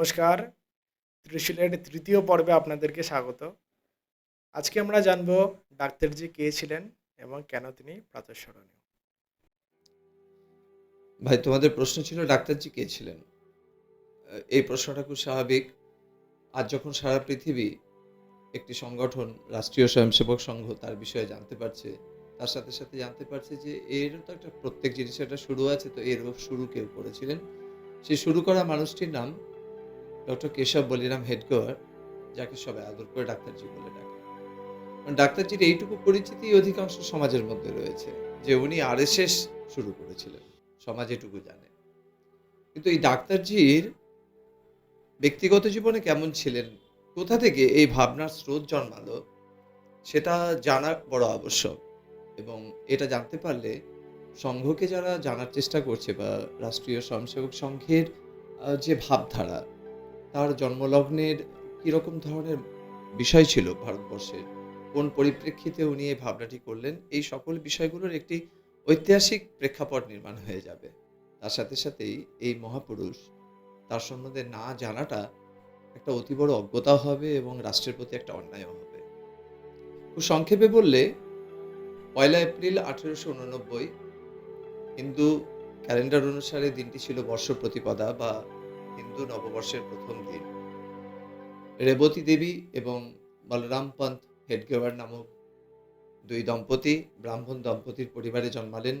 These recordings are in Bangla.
নমস্কার। ত্রিশূলের তৃতীয় পর্বে আপনাদেরকে স্বাগত। আজকে আমরা জানব ডাক্তারজি কে ছিলেন এবং কেন তিনি প্রাতঃস্মরণীয়। ভাই, তোমাদের প্রশ্ন ছিল ডাক্তারজি কে ছিলেন। এই প্রশ্নটা খুব স্বাভাবিক। আজ যখন সারা পৃথিবী একটি সংগঠন, রাষ্ট্রীয় স্বয়ংসেবক সংঘ তার বিষয়ে জানতে পারছে, তার সাথে সাথে জানতে পারছে যে এরও তো একটা প্রত্যেক জিনিসের একটা শুরু আছে। তো এরও শুরু কেউ করেছিলেন। সেই শুরু করা মানুষটির নাম ডক্টর কেশব বলিরাম হেডগোয়ার যাকে সবাই আদর করে ডাক্তারজি বলে ডাকে। কারণ ডাক্তারজির এইটুকু পরিচিতি অধিকাংশ সমাজের মধ্যে রয়েছে, যে উনি আরএসএস শুরু করেছিলেন, সমাজ এটুকু জানে। কিন্তু এই ডাক্তারজির ব্যক্তিগত জীবনে কেমন ছিলেন, কোথা থেকে এই ভাবনার স্রোত জন্মালো, সেটা জানা বড় আবশ্যক। এবং এটা জানতে পারলে সংঘকে যারা জানার চেষ্টা করছে বা রাষ্ট্রীয় স্বয়ংসেবক সংঘের যে ভাবধারা তার জন্মলগ্নের কীরকম ধরনের বিষয় ছিল ভারতবর্ষের কোন পরিপ্রেক্ষিতে উনি এই ভাবনাটি করলেন? এই সকল বিষয়গুলোর একটি ঐতিহাসিক প্রেক্ষাপট নির্মাণ হয়ে যাবে। তার সাথে সাথেই এই মহাপুরুষ তার সম্বন্ধে না জানাটা একটা অতি বড় অজ্ঞতা হবে এবং রাষ্ট্রের প্রতি একটা অন্যায় হবে। খুব সংক্ষেপে বললে, পয়লা এপ্রিল আঠেরোশো উননব্বই হিন্দু ক্যালেন্ডার অনুসারে দিনটি ছিল বর্ষ প্রতিপদা বা হিন্দু নববর্ষের প্রথম দিন। রেবতী দেবী এবং বলরাম পন্থ হেডগেওয়ার নামক দুই দম্পতি ব্রাহ্মণ দম্পতির পরিবারে জন্মালেন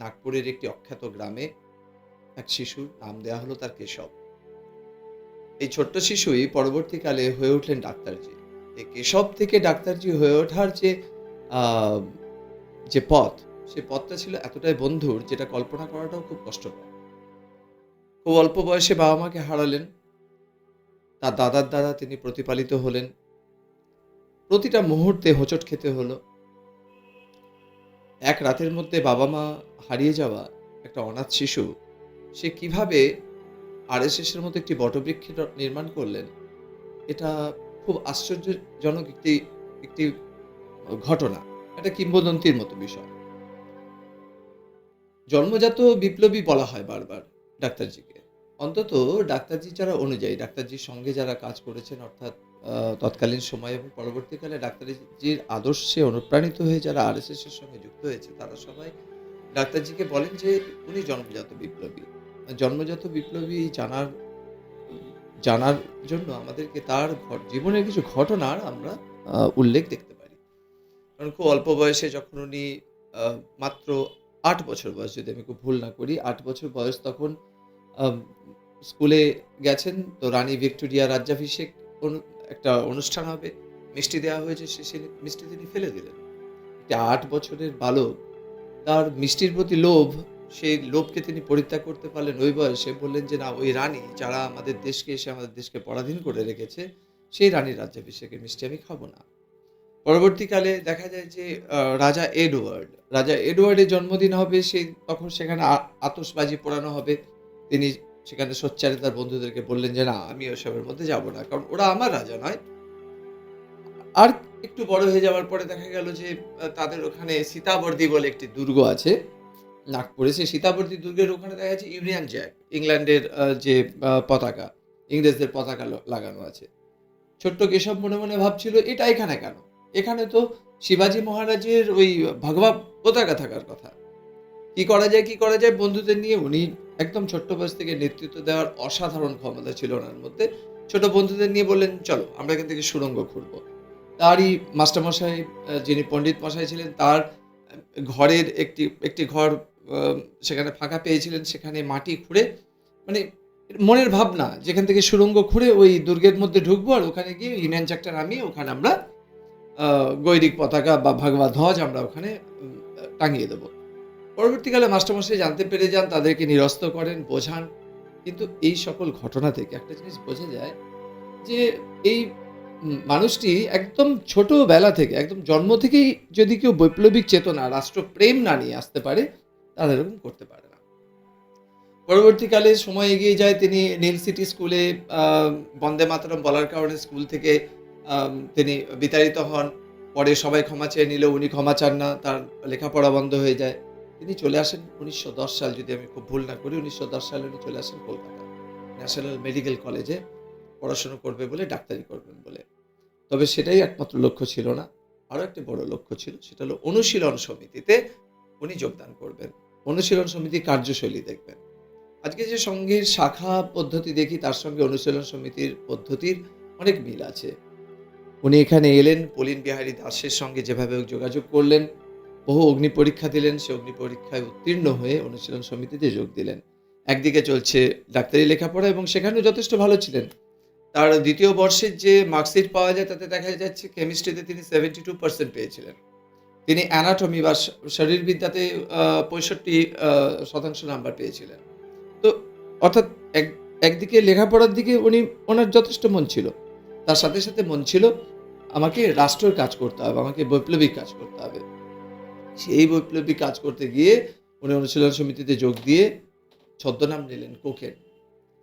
নাগপুরের একটি অখ্যাত গ্রামে। এক শিশুর নাম দেওয়া হলো তার কেশব। এই ছোট্ট শিশুই পরবর্তীকালে হয়ে উঠলেন ডাক্তারজি। এই কেশব থেকে ডাক্তারজি হয়ে ওঠার যে যে পথ, সে পথটা ছিল এতটাই বন্ধুর যেটা কল্পনা করাটাও খুব কষ্টকর। খুব অল্প বয়সে বাবা মাকে হারালেন। তার দাদার দ্বারা তিনি প্রতিপালিত হলেন। প্রতিটা মুহূর্তে হোঁচট খেতে হলো। এক রাতের মধ্যে বাবা মা হারিয়ে যাওয়া একটা অনাথ শিশু, সে কীভাবে এর মতো একটি বটবৃক্ষ নির্মাণ করলেন, এটা খুব আশ্চর্যজনক একটি একটি ঘটনা এটা কিংবদন্তির মতো বিষয়। জন্মজাত বিপ্লবী বলা হয় বারবার। ডাক্তারজিকে। অন্তত ডাক্তারজি যারা অনুযায়ী, ডাক্তারজির সঙ্গে যারা কাজ করেছেন, অর্থাৎ তৎকালীন সময় এবং পরবর্তীকালে ডাক্তারজির আদর্শে অনুপ্রাণিত হয়ে যারা আরএসএস এর সঙ্গে যুক্ত হয়েছে, তারা সবাই ডাক্তারজিকে বলেন যে, উনি জন্মজাত বিপ্লবী। জন্মজাত বিপ্লবী জানার জানার জন্য আমাদেরকে তার জীবনের কিছু ঘটনার আমরা উল্লেখ দেখতে পারি। কারণ খুব অল্প বয়সে যখন উনি মাত্র আট বছর বয়স, যদি আমি খুব ভুল না করি, আট বছর বয়স তখন স্কুলে গেছেন, তো রানী ভিক্টোরিয়া রাজ্যাভিষেক একটা অনুষ্ঠান হবে, মিষ্টি দেওয়া হয়েছে, সে মিষ্টি তিনি ফেলে দিলেন। একটি আট বছরের বালক, তার মিষ্টির প্রতি লোভ সেই লোভকে তিনি পরিত্যাগ করতে পারলেন, ওই বয়সে বললেন যে, না, ওই রানী যারা আমাদের দেশকে এসে আমাদের দেশকে পরাধীন করে রেখেছে, সেই রানীর রাজ্যাভিষেকের মিষ্টি আমি খাব না। পরবর্তীকালে দেখা যায় যে রাজা এডওয়ার্ড, রাজা এডওয়ার্ডের জন্মদিন হবে, সেই, তখন সেখানে আ- আতশবাজি পোড়ানো হবে। তিনি সেখানে সোচ্চারে তার বন্ধুদেরকে বললেন যে, না, আমি ওসবের মধ্যে যাব না। কারণ ওরা আমার রাজা নয়। আর একটু বড় হয়ে যাওয়ার পরে দেখা গেল যে তাদের ওখানে সীতাবর্দী বলে একটি দুর্গ আছে, নাগপুরে। সেই সীতাবর্তী দুর্গের ওখানে দেখা যাচ্ছে ইউনিয়ন জ্যাক, ইংল্যান্ডের যে পতাকা, ইংরেজদের পতাকা লাগানো আছে। ছোট্ট কেশব মনে মনে ভাবছিল, এটা এখানে কেন? এখানে তো শিবাজি মহারাজের ওই ভগবা পতাকা থাকার কথা। কি করা যায়, কি করা যায় বন্ধুদের নিয়ে উনি একদম ছোট্ট বয়স থেকে নেতৃত্ব দেওয়ার অসাধারণ ক্ষমতা ছিল ওনার মধ্যে। ছোট বন্ধুদের নিয়ে বললেন, চলো, আমরা এখান থেকে সুড়ঙ্গ খুঁড়বো। তারই মাস্টারমশাই যিনি পণ্ডিত মশাই ছিলেন, তার ঘরের একটি একটি ঘর সেখানে ফাঁকা পেয়েছিলেন, সেখানে মাটি খুঁড়ে। মানে মনের ভাবনা, যেখান থেকে সুড়ঙ্গ খুঁড়ে ওই দুর্গের মধ্যে ঢুকবো আর ওখানে গিয়ে ইউনিয়ন চ্যাকটা নামিয়ে ওখানে আমরা গৈরিক পতাকা বা ভাগবা ধ্বজ আমরা ওখানে টাঙিয়ে দেবো। পরবর্তীকালে মাস্টারমশাই জানতে পেরে যান, তাদেরকে নিরস্ত করেন, বোঝান। কিন্তু এই সকল ঘটনা থেকে একটা জিনিস বোঝা যায় যে এই মানুষটি একদম ছোটবেলা থেকে, একদম জন্ম থেকেই যদি কেউ বৈপ্লবিক চেতনা, রাষ্ট্রপ্রেম না নিয়ে আসতে পারে, তারা এরকম করতে পারে না। পরবর্তীকালে সময় এগিয়ে যায়, তিনি নীল সিটি স্কুলে বন্দে মাতরম বলার কারণে স্কুল থেকে তিনি বিতাড়িত হন। পরে সবাই ক্ষমা চেয়ে নিলেও উনি ক্ষমা চান না, তার লেখাপড়া বন্ধ হয়ে যায়। তিনি চলে আসেন উনিশশো দশ সাল, যদি আমি খুব ভুল না করি, উনিশশো দশ সালে উনি চলে আসেন কলকাতা। ন্যাশনাল মেডিকেল কলেজে পড়াশুনো করবে বলে, ডাক্তারি করবেন বলে। তবে সেটাই একমাত্র লক্ষ্য ছিল না। আরও একটি বড় লক্ষ্য ছিল, সেটা হলো অনুশীলন সমিতিতে উনি যোগদান করবেন। অনুশীলন সমিতির কার্যশৈলী দেখবেন। আজকে যে সঙ্ঘের শাখা পদ্ধতি দেখি, তার সঙ্গে অনুশীলন সমিতির পদ্ধতির অনেক মিল আছে। উনি এখানে এলেন, পলিন বিহারী দাসের সঙ্গে যেভাবে যোগাযোগ করলেন বহু অগ্নি পরীক্ষা দিলেন, সে অগ্নি পরীক্ষায় উত্তীর্ণ হয়ে অনুশীলন সমিতিতে যোগ দিলেন। একদিকে চলছে ডাক্তারি লেখাপড়া এবং সেখানেও যথেষ্ট ভালো ছিলেন। তার দ্বিতীয় বর্ষের যে মার্কশিট পাওয়া যায়, তাতে দেখা যাচ্ছে কেমিস্ট্রিতে তিনি সেভেন্টি টু পার্সেন্ট পেয়েছিলেন। তিনি অ্যানাটমি বা শরীরবিদ্যাতে পঁয়ষট্টি শতাংশ নাম্বার পেয়েছিলেন। তো অর্থাৎ এক, একদিকে লেখাপড়ার দিকে উনি, ওনার যথেষ্ট মন ছিল। তার সাথে সাথে মন ছিল, আমাকে রাষ্ট্রের কাজ করতে হবে, আমাকে বৈপ্লবিক কাজ করতে হবে। সেই বৈপ্লবিক কাজ করতে গিয়ে উনি অনুশীলন সমিতিতে যোগ দিয়ে ছদ্মনাম নিলেন কোকেন।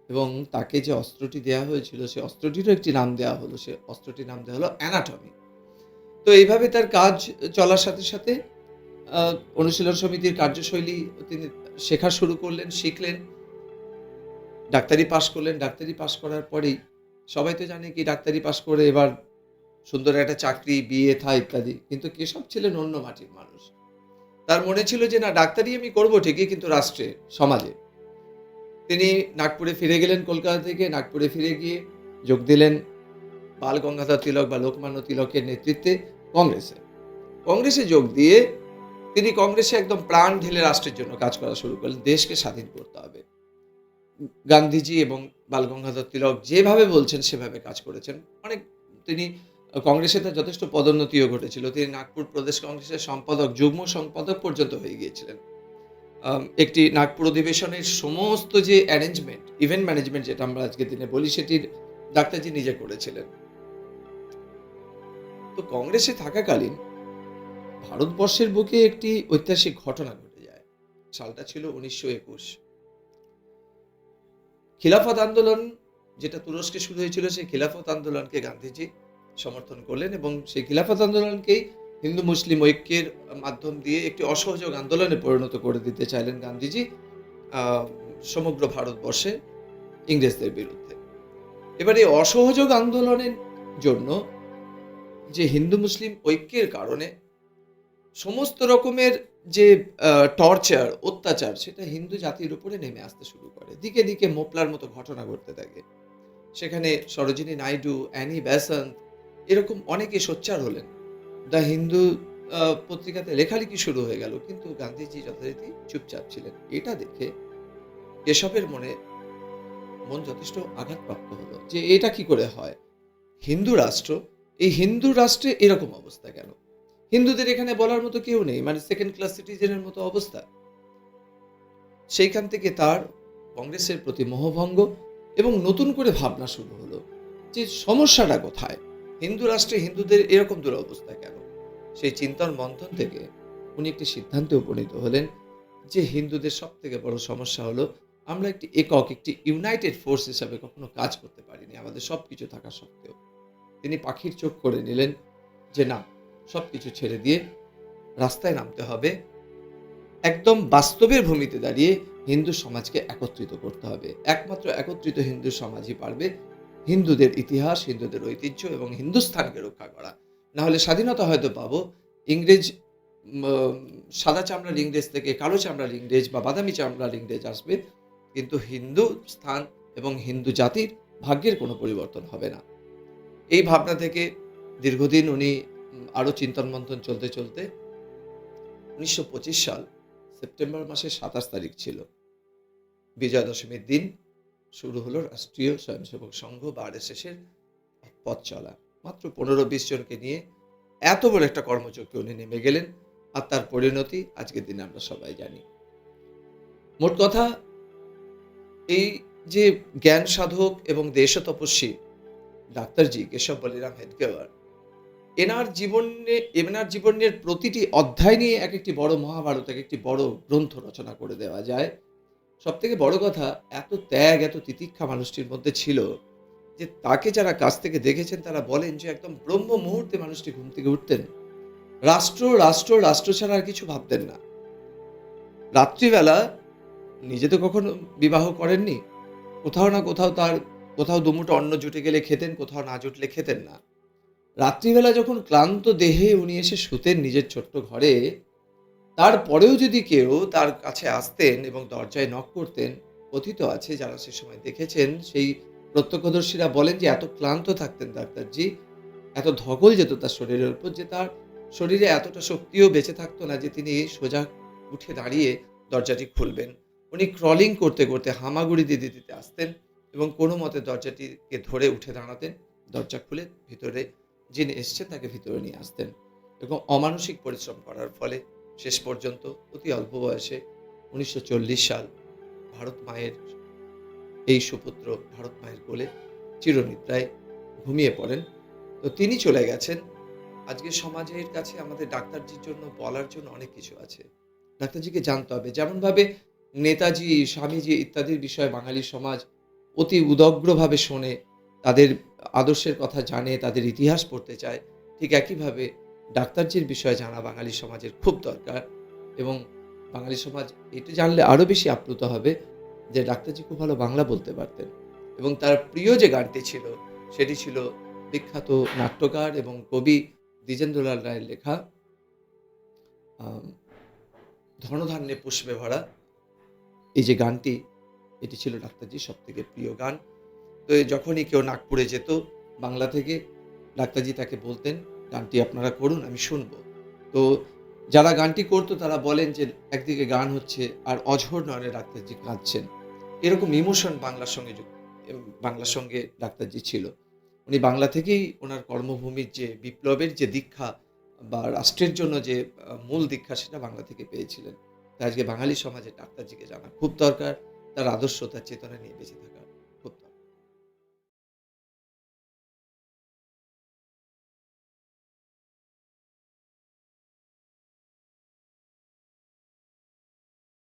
এবং তাকে যে অস্ত্রটি দেওয়া হয়েছিল সেই অস্ত্রটিরও একটি নাম দেওয়া হলো, সে অস্ত্রটির নাম দেওয়া হলো অ্যানাটমি। তো এইভাবে তার কাজ চলার সাথে সাথে অনুশীলন সমিতির কার্যশৈলী তিনি শেখা শুরু করলেন, শিখলেন, ডাক্তারি পাশ করলেন। ডাক্তারি পাশ করার পরেই সবাই তো জানে কি ডাক্তারি পাশ করে এবার সুন্দর একটা চাকরি, বিয়ে থা ইত্যাদি। কিন্তু কেশব ছিলেন অন্য মাটির মানুষ। তার মনে ছিল যে, না ডাক্তারি আমি করব ঠিকই, কিন্তু রাষ্ট্রে, সমাজে। তিনি নাগপুরে ফিরে গেলেন কলকাতা থেকে, নাগপুরে ফিরে গিয়ে যোগ দিলেন বাল গঙ্গাধর তিলক বা লোকমান্য তিলকের নেতৃত্বে কংগ্রেসে। কংগ্রেসে যোগ দিয়ে তিনি কংগ্রেসে একদম প্রাণ ঢেলে রাষ্ট্রের জন্য কাজ করা শুরু করলেন, দেশকে স্বাধীন করতে হবে। গান্ধীজি এবং বাল গঙ্গাধর তিলক যেভাবে বলছেন, সেভাবে কাজ করেছেন। অনেক তিনি কংগ্রেসে তার যথেষ্ট পদোন্নতিও ঘটেছিল। তিনি নাগপুর প্রদেশ কংগ্রেসের সম্পাদক, যুগ্ম সম্পাদক পর্যন্ত হয়ে গিয়েছিলেন। একটি নাগপুর অধিবেশনের সমস্ত যে অ্যারেঞ্জমেন্ট ইভেন্ট ম্যানেজমেন্ট যেটা আমরা আজকে দিনে বলি, সেটির ডাক্তারজি নিজে করেছিলেন। তো কংগ্রেসে থাকাকালীন ভারতবর্ষের বুকে একটি ঐতিহাসিক ঘটনা ঘটে যায়। সালটা ছিল উনিশশো একুশ। খিলাফত আন্দোলন, যেটা তুরস্কে শুরু হয়েছিল, সেই খিলাফত আন্দোলনকে গান্ধীজি সমর্থন করলেন এবং সেই খিলাফত আন্দোলনকেই হিন্দু মুসলিম ঐক্যের মাধ্যম দিয়ে একটি অসহযোগ আন্দোলনে পরিণত করে দিতে চাইলেন গান্ধীজি সমগ্র ভারতবর্ষে ইংরেজদের বিরুদ্ধে। এবার এই অসহযোগ আন্দোলনের জন্য যে হিন্দু মুসলিম ঐক্যের কারণে সমস্ত রকমের যে টর্চার, অত্যাচার, সেটা হিন্দু জাতির উপরে নেমে আসতে শুরু করে। দিকে দিকে মোপলার মতো ঘটনা ঘটতে থাকে। সেখানে সরোজিনী নাইডু, অ্যানি ব্যাসন্ত এরকম অনেকে সোচ্চার হলেন। দ্য হিন্দু পত্রিকাতে লেখালেখি শুরু হয়ে গেল, কিন্তু গান্ধীজি যথারীতি চুপচাপ ছিলেন। এটা দেখে কেশবের মনে, মন যথেষ্ট আঘাতপ্রাপ্ত হলো যে এটা কি করে হয়? হিন্দু রাষ্ট্র, এই হিন্দু রাষ্ট্রে এরকম অবস্থা কেন? হিন্দুদের এখানে বলার মতো কেউ নেই মানে সেকেন্ড ক্লাস সিটিজেনের মতো অবস্থা। সেইখান থেকে তার কংগ্রেসের প্রতি মোহভঙ্গ এবং নতুন করে ভাবনা শুরু হলো যে সমস্যাটা কোথায়? হিন্দু রাষ্ট্রে হিন্দুদের এরকম দুরবস্থা কেন? সেই চিন্তন মন্থন থেকে উনি একটি সিদ্ধান্তে উপনীত হলেন যে হিন্দুদের সব থেকে বড় সমস্যা হলো, আমরা একটি একক, একটি ইউনাইটেড ফোর্স হিসাবে কখনো কাজ করতে পারিনি, আমাদের সব কিছু থাকা সত্ত্বেও। তিনি পাখির চোখ করে নিলেন যে না সব কিছু ছেড়ে দিয়ে রাস্তায় নামতে হবে। একদম বাস্তবের ভূমিতে দাঁড়িয়ে হিন্দু সমাজকে একত্রিত করতে হবে। একমাত্র একত্রিত হিন্দু সমাজই পারবে হিন্দুদের ইতিহাস, হিন্দুদের ঐতিহ্য এবং হিন্দুস্থানকে রক্ষা করা। না হলে স্বাধীনতা হয়তো পাবো। ইংরেজ সাদা চামড়ার ইংরেজ থেকে কালো চামড়ার ইংরেজ বা বাদামি চামড়ার ইংরেজ আসবে। কিন্তু হিন্দু স্থান এবং হিন্দু জাতির ভাগ্যের কোনো পরিবর্তন হবে না। এই ভাবনা থেকে দীর্ঘদিন উনি আরও আরও চিন্তন মন্থন চলতে চলতে উনিশশো পঁচিশ সাল সেপ্টেম্বর মাসের সাতাশ তারিখ ছিল। বিজয়া দশমীর দিন শুরু হলো রাষ্ট্রীয় স্বয়ংসেবক সংঘ বা আরএসএসের পথ চলা। মাত্র পনেরো বিশ জনকে নিয়ে এত বড় একটা কর্মচক্রে উনি নেমে গেলেন আর তার পরিণতি আজকের দিনে আমরা সবাই জানি। মোট কথা, এই যে জ্ঞান সাধক এবং দেশ তপস্বী ডাক্তারজি কেশব বলিরাম হেদগেওয়ার এনার জীবনে, এনার জীবনের প্রতিটি অধ্যায় নিয়ে এক একটি বড় মহাভারত, এক একটি বড় গ্রন্থ রচনা করে দেওয়া যায়। সব থেকে বড় কথা, এত ত্যাগ, এত তিতিক্ষা মানুষটির মধ্যে ছিল যে তাকে যারা কাছ থেকে দেখেছেন, তারা বলেন যে একদম ব্রহ্ম মুহূর্তে মানুষটি ঘুম থেকে উঠতেন। রাষ্ট্র রাষ্ট্র রাষ্ট্র ছাড়া আর কিছু ভাবতেন না। রাত্রিবেলা নিজে তো কখনো বিবাহ করেননি, কোথাও না কোথাও তার, কোথাও দুমুটো অন্ন জুটে গেলে খেতেন, কোথাও না জুটলে খেতেন না। রাত্রিবেলা যখন ক্লান্ত দেহে উনি এসে শুতেন নিজের ছোট্ট ঘরে তারপরেও যদি কেউ তার কাছে আসতেন এবং দরজায় নক করতেন, কথিত আছে যারা সে সময় দেখেছেন, সেই প্রত্যক্ষদর্শীরা বলেন যে এত ক্লান্ত থাকতেন ডাক্তারজি, এত ধকল যেত তার শরীরের উপর যে তার শরীরে এতটা শক্তিও বেঁচে থাকতো না যে তিনি সোজা উঠে দাঁড়িয়ে দরজাটি খুলবেন। উনি ক্রলিং করতে করতে হামাগুড়ি দিতে দিতে আসতেন এবং কোনো মতে দরজাটিকে ধরে উঠে দাঁড়াতেন। দরজা খুলে ভিতরে যিনি এসছেন তাকে ভিতরে নিয়ে আসতেন এবং অমানসিক পরিশ্রম করার ফলে শেষ পর্যন্ত অতি অল্প বয়সে উনিশশো চল্লিশ সাল ভারত মায়ের, এই সুপুত্র ভারত মায়ের কোলে চিরনিদ্রায় ঘুমিয়ে পড়েন। তো তিনি চলে গেছেন। আজকে সমাজের কাছে আমাদের ডাক্তারজির জন্য বলার জন্য অনেক কিছু আছে। ডাক্তারজিকে জানতে হবে। যেমনভাবে নেতাজি, স্বামীজি ইত্যাদির বিষয়ে বাঙালি সমাজ অতি উদগ্রভাবে শোনে, তাদের আদর্শের কথা জানে, তাদের ইতিহাস পড়তে চায়, ঠিক একইভাবে ডাক্তারজির বিষয়ে জানা বাঙালি সমাজের খুব দরকার এবং বাঙালি সমাজ এটা জানলে আরও বেশি আপ্লুত হবে যে ডাক্তারজি খুব ভালো বাংলা বলতে পারতেন। এবং তার প্রিয় যে গানটি ছিল সেটি ছিল বিখ্যাত নাট্যকার এবং কবি দ্বিজেন্দ্রলাল রায়ের লেখা ধনধান্যে পুষ্পে ভরা। এই যে গানটি, এটি ছিল ডাক্তারজির সব থেকে প্রিয় গান। তো যখনই কেউ নাগপুরে যেত বাংলা থেকে, ডাক্তারজি তাকে বলতেন গানটি আপনারা করুন, আমি শুনব। তো যারা গানটি করতো, তারা বলেন যে একদিকে গান হচ্ছে আর অঝোর নয়নে ডাক্তারজি কাঁদছেন। এরকম ইমোশন বাংলার সঙ্গে বাংলার সঙ্গে ডাক্তারজি ছিল। উনি বাংলা থেকেই ওনার কর্মভূমির যে বিপ্লবের যে দীক্ষা বা রাষ্ট্রের জন্য যে মূল দীক্ষা, সেটা বাংলা থেকে পেয়েছিলেন। তাই আজকে বাঙালি সমাজে ডাক্তারজিকে জানা খুব দরকার। তার আদর্শ, তার চেতনা নিয়ে বেঁচে